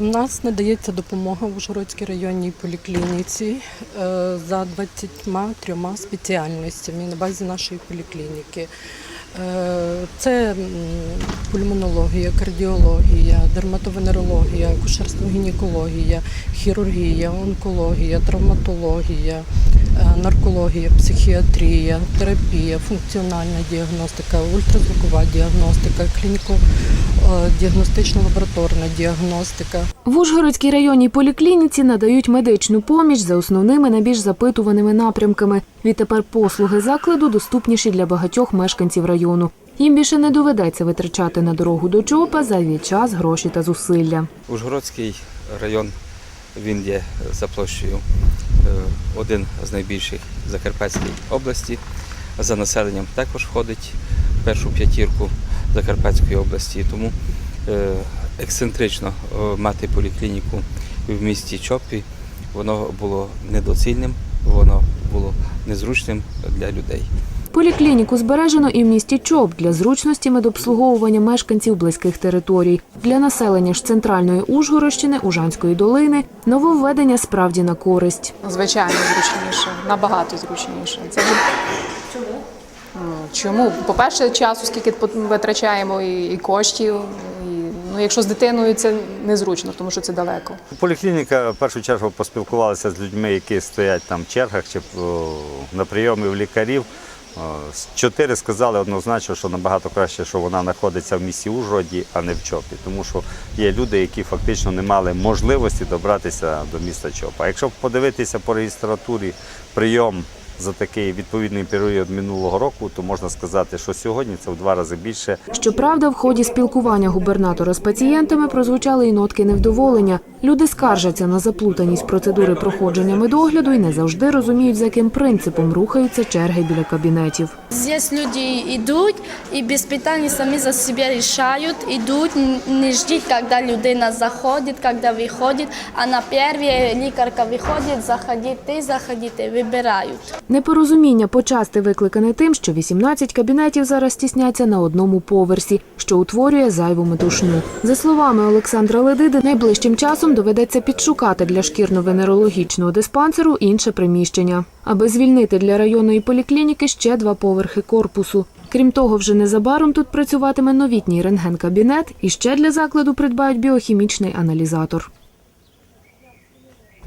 У нас надається допомога в Ужгородській районній поліклініці е, за 23 спеціальностями на базі нашої поліклініки. Е, Це пульмонологія, кардіологія, дерматовенерологія, акушерство-гінекологія, хірургія, онкологія, травматологія, наркологія, психіатрія, терапія, функціональна діагностика, ультразвукова діагностика, клініко-діагностична лабораторна діагностика. В Ужгородській районній поліклініці надають медичну поміч за основними найбільш запитуваними напрямками. Відтепер послуги закладу доступніші для багатьох мешканців району. Їм більше не доведеться витрачати на дорогу до ЧОПа зайвий час, гроші та зусилля. Ужгородський район він є за площею е, один з найбільших в Закарпатській області. За населенням також входить в першу п'ятірку Закарпатської області. Тому е, ексцентрично е, мати поліклініку в місті Чопі воно було недоцільним, воно було незручним для людей. Поліклініку збережено і в місті ЧОП для зручності медобслуговування мешканців близьких територій. Для населення ж центральної Ужгородщини, Ужанської долини нововведення справді на користь. Звичайно, зручніше, набагато зручніше. Це. Чому? Чому? По-перше, часу, скільки витрачаємо і, коштів. І, ну, якщо з дитиною це незручно, тому що це далеко. Поліклініка в першу чергу поспілкувалася з людьми, які стоять там в чергах чи на прийомі в лікарів. З- Чотири сказали однозначно, що набагато краще, що вона знаходиться в місті Ужгороді, а не в Чопі. Тому що є люди, які фактично не мали можливості добратися до міста Чопа. Якщо подивитися по реєстратурі прийом за такий відповідний період минулого року, то можна сказати, що сьогодні це в два рази більше. Щоправда, в ході спілкування губернатора з пацієнтами прозвучали й нотки невдоволення. Люди скаржаться на заплутаність процедури проходження медогляду і не завжди розуміють, за яким принципом рухаються черги біля кабінетів. Здесь люди идут и без питания сами за себя решают, идут, н- не ждут, когда людина заходит, когда выходит, а на первые лекарка выходит, заходи ты, заходи ты, выбирают. Непорозуміння почасти викликане тим, що 18 кабінетів зараз тісняться на одному поверсі, що утворює зайву метушню. За словами Олександра Ледиди, найближчим часом доведеться підшукати для шкірно-венерологічного диспансеру інше приміщення, аби звільнити для районної поліклініки ще два поверхи корпусу. Крім того, вже незабаром тут працюватиме новітній рентген-кабінет і ще для закладу придбають біохімічний аналізатор.